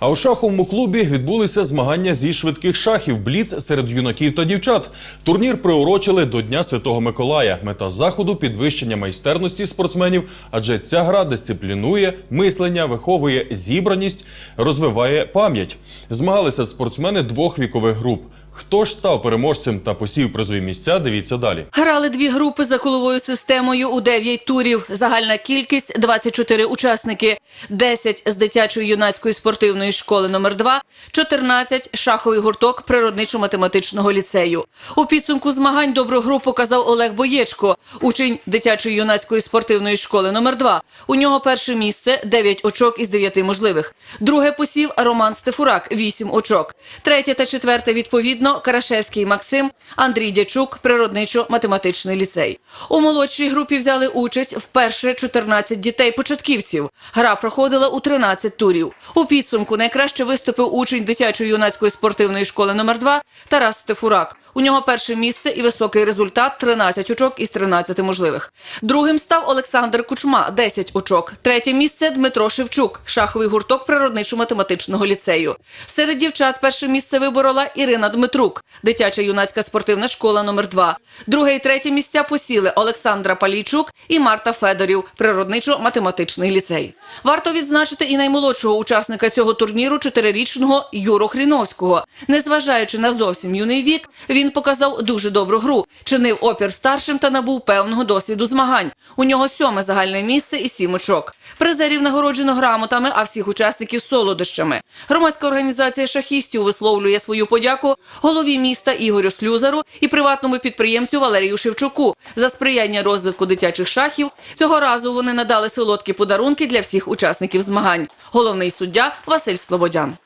А у шаховому клубі відбулися змагання зі швидких шахів Бліц серед юнаків та дівчат. Турнір приурочили до Дня Святого Миколая. Мета заходу підвищення майстерності спортсменів, адже ця гра дисциплінує мислення, виховує зібраність, розвиває пам'ять. Змагалися спортсмени двох вікових груп. Хто ж став переможцем та посів призові місця? Дивіться далі. Грали дві групи за коловою системою у 9 турів. Загальна кількість 24 учасники, 10 з дитячої юнацької спортивної школи номер 2 14 шаховий гурток природничо-математичного ліцею. У підсумку змагань добру гру показав Олег Боєчко, учень дитячої юнацької спортивної школи номер 2 У нього перше місце 9 очок із 9 можливих. Друге посів Роман Стефурак 8 очок. Третє та четверте відповідно Карашевський Максим, Андрій Дячук, природничо-математичний ліцей. У молодшій групі взяли участь вперше 14 дітей-початківців. Гра проходила у 13 турів. У підсумку найкраще виступив учень дитячої юнацької спортивної школи номер 2 Тарас Стефурак. У нього перше місце і високий результат 13 очок із 13 можливих. Другим став Олександр Кучма 10 очок. Третє місце Дмитро Шевчук, шаховий гурток природничо-математичного ліцею. Серед дівчат перше місце виборола Ірина Дмитрук, дитяча юнацька спортивна школа номер 2 Друге і третє місця посіли Олександра Палійчук і Марта Федорів, природничо-математичний ліцей. Варто відзначити і наймолодшого учасника цього турніру, чотирирічного Юру Хріновського. Незважаючи на зовсім юний вік, він показав дуже добру гру, чинив опір старшим та набув певного досвіду змагань. У нього сьоме загальне місце і сім очок. Призерів нагороджено грамотами, а всіх учасників солодощами. Громадська організація шахістів висловлює свою подяку голові міста Ігорю Слюзару і приватному підприємцю Валерію Шевчуку за сприяння розвитку дитячих шахів. Цього разу вони надали солодкі подарунки для всіх учасників змагань. Головний суддя Василь Слободян.